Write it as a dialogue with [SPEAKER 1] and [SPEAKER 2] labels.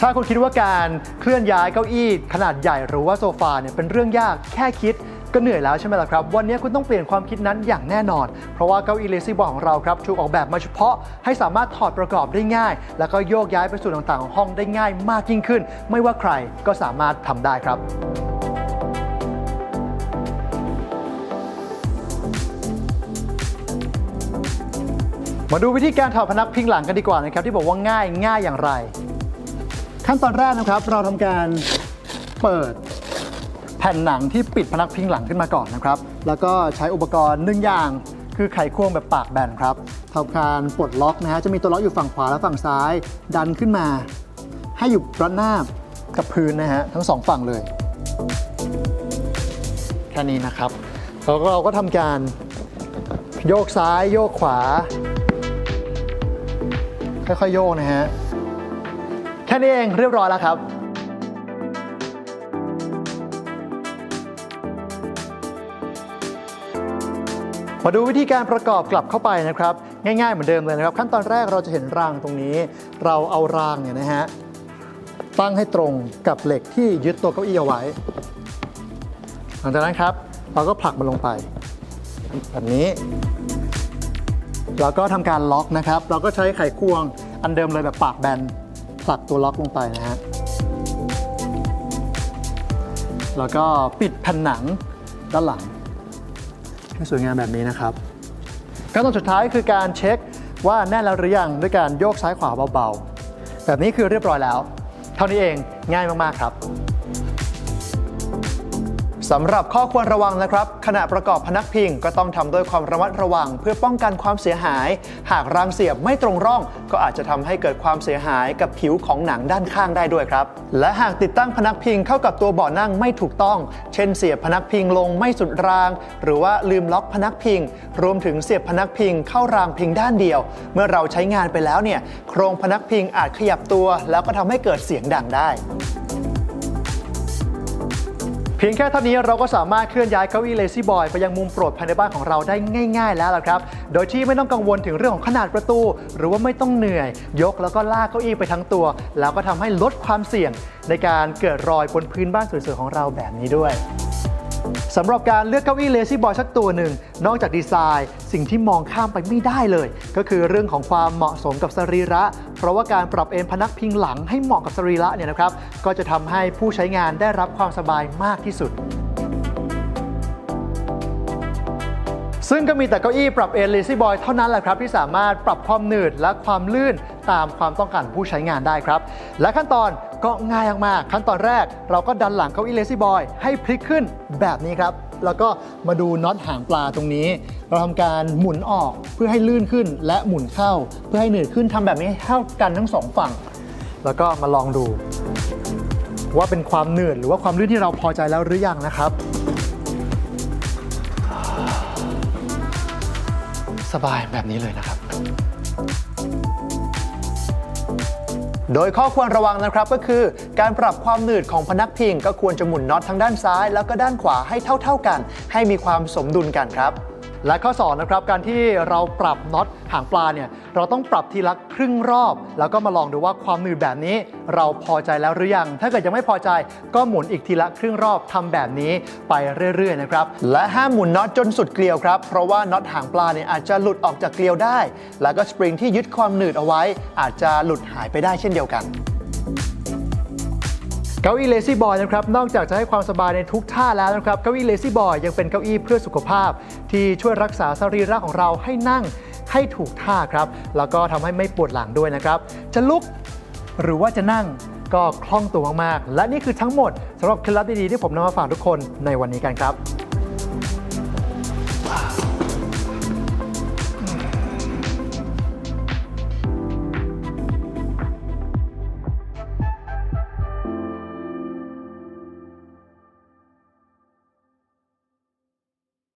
[SPEAKER 1] ถ้าคุณคิดว่าการเคลื่อนย้ายเก้าอี้ขนาดใหญ่หรือว่าโซฟาเนี่ยเป็นเรื่องยากแค่คิดก็เหนื่อยแล้วใช่ไหมล่ะครับ วันนี้คุณต้องเปลี่ยนความคิดนั้นอย่างแน่นอน เพราะว่าเก้าอี้เลซี่บอลของเราครับถูกออกแบบมาเฉพาะให้สามารถถอดประกอบได้ง่าย แล้วก็โยกย้ายไปส่วนต่างๆของห้องได้ง่ายมากยิ่งขึ้น ไม่ว่าใครก็สามารถทำได้ครับ มาดูวิธีการถอดพนักพิงหลังกันดีกว่านะครับที่บอกว่าง่ายง่ายอย่างไร ขั้นตอนแรกนะครับ เราทำการเปิดแผ่นหนังที่ปิดพนักพิงหลังขึ้นมาก่อนนะครับ แล้วก็ใช้อุปกรณ์หนึ่งอย่าง คือไขควงแบบปากแบนครับทำการปลดล็อกนะฮะจะมีตัวล็อกอยู่ฝั่งขวาและฝั่งซ้าย ดันขึ้นมา ให้อยู่ระนาบกับพื้นนะฮะทั้งสองฝั่งเลย แค่นี้นะครับแล้วก็เราก็ทำการโยกซ้ายโยกขวา ค่อยๆโยกนะฮะ ค่นี้เองเรียบร้อยแล้วครับมาดูวิธีการประกอบกลับเข้าไปนะครับ ง่ายๆเหมือนเดิมเลยนะครับ ขั้นตอนแรกเราจะเห็นรางตรงนี้ เราเอารางเนี่ยนะฮะตั้งให้ตรงกับเหล็กที่ยึดตัวเก้าอี้เอาไว้ หลังจากนั้นครับ เราก็ผลักมันลงไป แบบนี้แล้วก็ทำการล็อกนะครับ เราก็ใช้ไขควงอันเดิมเลยแบบปากแบน ผลักตัวล็อกลงไปนะฮะ แล้วก็ปิดแผ่นหนังด้านหลังให้สวยงามแบบนี้นะครับขั้นตอนสุดท้ายคือการเช็คว่าแน่นแล้วหรือยังด้วยการโยกซ้ายขวาเบาๆ แบบนี้คือเรียบร้อยแล้ว เท่านี้เองง่ายมากๆครับ สำหรับข้อควรระวังนะครับ ขณะประกอบพนักพิงก็ต้องทำด้วยความระมัดระวัง เพื่อป้องกันความเสียหาย หากรางเสียบไม่ตรงร่อง ก็อาจจะทำให้เกิดความเสียหายกับผิวของหนังด้านข้างได้ด้วยครับ และหากติดตั้งพนักพิงเข้ากับตัวเบาะนั่งไม่ถูกต้อง เช่น เสียบพนักพิงลงไม่สุดราง หรือว่าลืมล็อกพนักพิง รวมถึงเสียบพนักพิงเข้ารางพิงด้านเดียว เมื่อเราใช้งานไปแล้วเนี่ยโครงพนักพิงอาจขยับตัว แล้วก็ทำให้เกิดเสียงดังได้ เพียงแค่เท่านี้เราก็สามารถเคลื่อนย้ายเก้าอี้เลซี่บอยไปยังมุมโปรดภายในบ้านของเราได้ง่าย ๆ แล้วล่ะครับ โดยที่ไม่ต้องกังวลถึงเรื่องของขนาดประตู หรือว่าไม่ต้องเหนื่อย ยกแล้วก็ลากเก้าอี้ไปทั้งตัว แล้วก็ทำให้ลดความเสี่ยงในการเกิดรอยบนพื้นบ้านสวยๆของเราแบบนี้ด้วย สำหรับการเลือกเก้าอี้ Lazy Boy สักตัวหนึ่ง นอกจากดีไซน์ สิ่งที่มองข้ามไปไม่ได้เลย ก็คือเรื่องของความเหมาะสมกับสรีระ เพราะว่าการปรับเอนพนักพิงหลังให้เหมาะกับสรีระเนี่ยนะครับ ก็จะทำให้ผู้ใช้งานได้รับความสบายมากที่สุดซึ่งก็มีแต่เก้าอี้ปรับเอน Lazy Boy เท่านั้นแหละครับ ที่สามารถปรับความหนืดและความลื่นตามความต้องการผู้ใช้งานได้ครับ และขั้นตอน ก็ง่ายมากๆขั้นตอนแรกเราก็ดันหลังเก้าอี้ Lazy Boy ให้พลิกขึ้นแบบนี้ครับ แล้วก็มาดูน็อตหางปลาตรงนี้ เราทำการหมุนออกเพื่อให้ลื่นขึ้นและหมุนเข้า เพื่อให้หนืดขึ้นทำแบบนี้ให้เท่ากันทั้งสองฝั่ง แล้วก็มาลองดู ว่าเป็นความหนืดหรือว่าความลื่นที่เราพอใจแล้วหรือยังนะครับ สบายแบบนี้เลยนะครับ โดยข้อควรระวังนะครับก็คือ การปรับความหนืดของพนักพิง ก็ควรจะหมุนน็อตทั้งด้านซ้าย แล้วก็ด้านขวาให้เท่า ๆกัน ให้มีความสมดุลกันครับ และข้อ2นะครับการที่เราปรับน็อตหางปลาเนี่ยเราต้องปรับทีละครึ่งรอบ แล้วก็มาลองดูว่าความหนืดแบบนี้ เราพอใจแล้วหรือยัง ถ้าเกิดยังไม่พอใจก็หมุนอีกทีละครึ่งรอบทำแบบนี้ไปเรื่อยๆนะครับและห้ามหมุนน็อตจนสุดเกลียวครับเพราะว่าน็อตหางปลาเนี่ยอาจจะหลุดออกจากเกลียวได้ แล้วก็สปริงที่ยึดความหนืดเอาไว้ อาจจะหลุดหายไปได้เช่นเดียวกัน เก้าอี้เลซี่บอยนะครับนอกจากจะให้ความสบายในทุกท่าแล้วนะครับเก้าอี้เลซี่บอยังเป็นเก้าอี้เพื่อสุขภาพ ที่ช่วยรักษาสรีระของเราให้นั่งให้ถูกท่าครับแล้วก็ทำให้ไม่ปวดหลังด้วยนะครับจะลุกหรือว่าจะนั่งก็คล่องตัวมากๆ และนี่คือทั้งหมดสำหรับเคล็ดลับดีๆที่ผมนำมาฝากทุกคนในวันนี้กันครับ